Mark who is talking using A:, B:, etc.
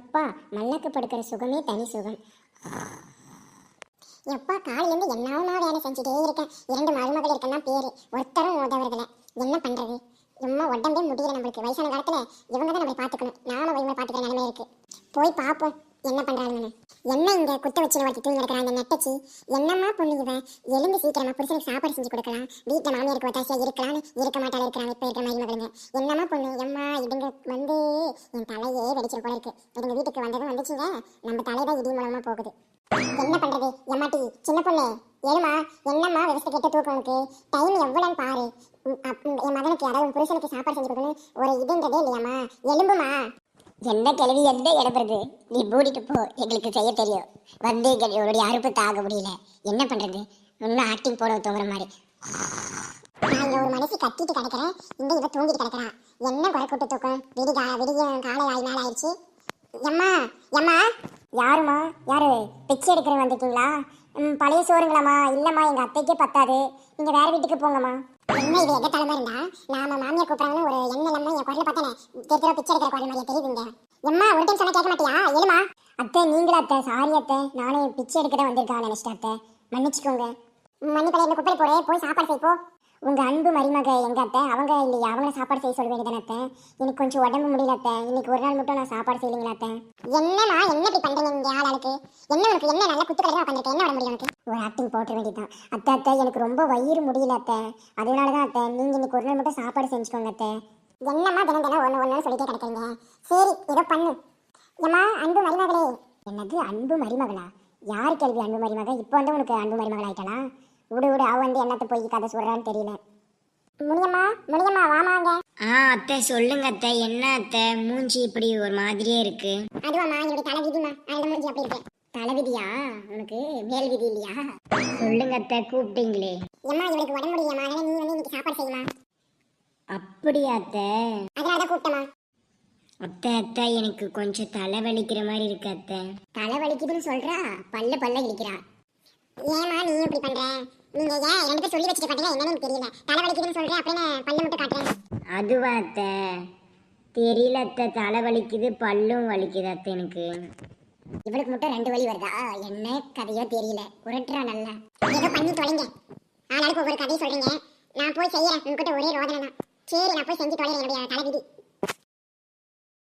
A: எப்பா மல்லக்கு படுக்கிற சுகமே தனி சுகம். எப்பா காலையிலேருந்து என்னமா வேலை செஞ்சுட்டே இருக்கேன்? இரண்டு மருமகள் இருக்கன்னா பேரு. ஒருத்தரும் உதவுறதில்ல. என்ன பண்றது? சும்மா உடம்பே முடியல நம்மளுக்கு. வயசான காலத்துல இவங்க தான் நம்மளை பார்த்துக்கணும். நானும் இவங்களை பார்த்துக்கிற நிலைமை இருக்கு. போய் பார்ப்போம் என்ன பண்றாங்கன்னு. என்ன இங்க குத்த வச்சு ஒருத்தி தூங்கி கிடக்குறா அந்த நெட்டச்சி? என்னம்மா பொண்ணு இவன் எழுந்து சீக்கிரமா புருஷனுக்கு சாப்பாடு செஞ்சு கொடுக்கலாம். வீட்டுல மாமியாருக்கு ஒத்தாசியா இருக்கலாம்னு இருக்க மாட்டால இருக்கிறாங்க இப்ப இருக்கிற மருமகளுங்க என்னம்மா பொண்ணு? எம்மா இதுங்க வந்து. என் தலையே வெடிச்சிரு போல இருக்கு. இதுங்க வீட்டுக்கு வந்ததும் வந்துச்சுங்க. நம்ம தலைதான் இடி மூலமா போகுது. என்ன பண்றது? எம்மாட்டி சின்ன பொண்ணு. ஏழுமா என்னம்மா விவசாய கெட்ட தூக்கம் உனக்கு டைம் எவ்வளோன்னு பாரு. அப்- என் மகனுக்கு யாராவது புருஷனுக்கு சாப்பாடு செஞ்சு கொடுக்கணும் ஒரு இதுன்றதே இல்லையாம்மா? எலும்புமா?
B: என்ன கிழவி எந்த இடப்படுது நீ மூடிட்டு போ. எங்களுக்கு செய்ய தெரியும். வந்து எங்களுடைய அறுப்பு தாக முடியல. என்ன பண்ணுறது இன்னும் ஆக்டிங் போட தூங்குற மாதிரி.
A: நான் இங்கே ஒரு மனுஷி கத்திட்டு கிடக்கிறேன். இந்த இவ தூங்கிட்டு கிடக்கிறான் என்ன குறை கூட்டு தூக்கம்? விடி கா விடிய காலை ஆகி நாள் ஆயிடுச்சு எம்மா எம்மா?
B: யாருமா யாரு? பிச்சை எடுக்கிற வந்துட்டீங்களா ம், பழைய சோறுங்களாம்மா. இல்லம்மா எங்க அத்தைக்கே பத்தாது. நீங்க வேற வீட்டுக்கு போங்கம்மா.
A: என்ன இது எங்க தலைமை இருந்தா? நாம மாமியார் கூப்பிடாங்கன்னு ஒரு எண்ணெய் இல்லாம என் குரல பார்த்தேனே தெரிய பிச்சை எடுக்கிற குரல் மாதிரியா தெரியுதுங்க. எம்மா ஒரு டைம் சொன்னா கேட்க மாட்டியா? எழுமா.
B: அத்தை நீங்களா அத்தை? சாரி அத்தை. நானே பிச்சை எடுக்க தான் வந்திருக்கா நினைச்சிட்டேன் அத்தை. மன்னிச்சுக்கோங்க.
A: மண்ணி பழைய குப்பை போடு போய் சாப்பாடு செய் போ
B: உங்க அன்பு மருமக எங்க அத்தை அவங்க இல்லையா? அவங்கள சாப்பாடு செய்ய சொல்ல வேண்டியதானே அத்தை? எனக்கு கொஞ்சம் உடம்பு முடியல அத்தை. இன்னைக்கு ஒரு நாள் மட்டும் நான் சாப்பாடு செய்யலைங்களா அத்தை?
A: என்னம்மா என்ன இப்படி பண்றீங்க? இங்க ஆளாளுக்கு என்ன உனக்கு என்ன நல்ல குத்து கடையில உட்காந்துருக்க என்ன வர முடியும் உனக்கு?
B: ஒரு ஆக்டிங் போட்ட வேண்டியதான் அத்தை அத்தை எனக்கு ரொம்ப வயிறு முடியல அத்தை. அதனால தான் அத்தை நீங்க இன்னைக்கு ஒரு நாள் மட்டும் சாப்பாடு செஞ்சுக்கோங்க அத்தை.
A: என்னம்மா தினம் தினம் ஒன்று ஒன்று சொல்லிட்டே கிடக்குறீங்க? சரி ஏதோ பண்ணு. ஏம்மா அன்பு மருமகளே.
B: என்னது அன்பு மருமகளா? யார் கேள்வி அன்பு மருமக? இப்போ வந்து உனக்கு அன்பு மருமகள் ஆயிட்டனா விடு விடு. அவ வந்து என்னத்த போய் கதை சொல்றான்னு தெரியல.
A: முனியம்மா முனியம்மா வாமாங்க
B: ஆ அத்தை சொல்லுங்க அத்தை. என்ன அத்தை? மூஞ்சி இப்படி ஒரு மாதிரியே இருக்கு.
A: அதுவாம்மா என்னுடைய தலை விதிமா அந்த மூஞ்சி அப்படி இருக்கு.
B: தலைவிதியா உனக்கு மேல் விதி இல்லையா? சொல்லுங்க அத்தை கூப்பிட்டீங்களே.
A: ஏம்மா இவளுக்கு உடம்பு முடியலம்மா அதனால நீ வந்து இன்னைக்கு சாப்பாடு செய்யுமா
B: அப்படியா அத்தை?
A: அதனால தான் கூப்பிட்டமா
B: அத்தை அத்தை எனக்கு கொஞ்சம் தலை வலிக்கிற மாதிரி இருக்கு அத்தை. தலை வலிக்குதுன்னு சொல்றா? பல்ல பல்ல இடிக்கிறா
A: ஏம்மா நீ இப்படி பண்ற? நீங்க ஏன் ரெண்டு சொல்லி வச்சுட்டு பாத்தீங்க என்னன்னு தெரியல. தலை வலிக்குதுன்னு சொல்றேன் அப்படின்னு பல்லு மட்டும் காட்டுறேன்?
B: அதுவா அத்தை? தெரியல அத்தை. தலை வலிக்குது பல்லும் வலிக்குது அத்தை எனக்கு. இவளுக்கு மட்டும் ரெண்டு வலி வருதா? என்ன கதையோ தெரியல. உரட்டுறா நல்லா.
A: ஏதோ பண்ணி தொலைங்க. ஆளாளுக்கு ஒவ்வொரு கதையை சொல்றீங்க. நான் போய் செய்யறேன். உங்ககிட்ட ஒரே ரோதனை தான் சரி நான் போய் செஞ்சு தொலைறேன் என்னுடைய தலை விதி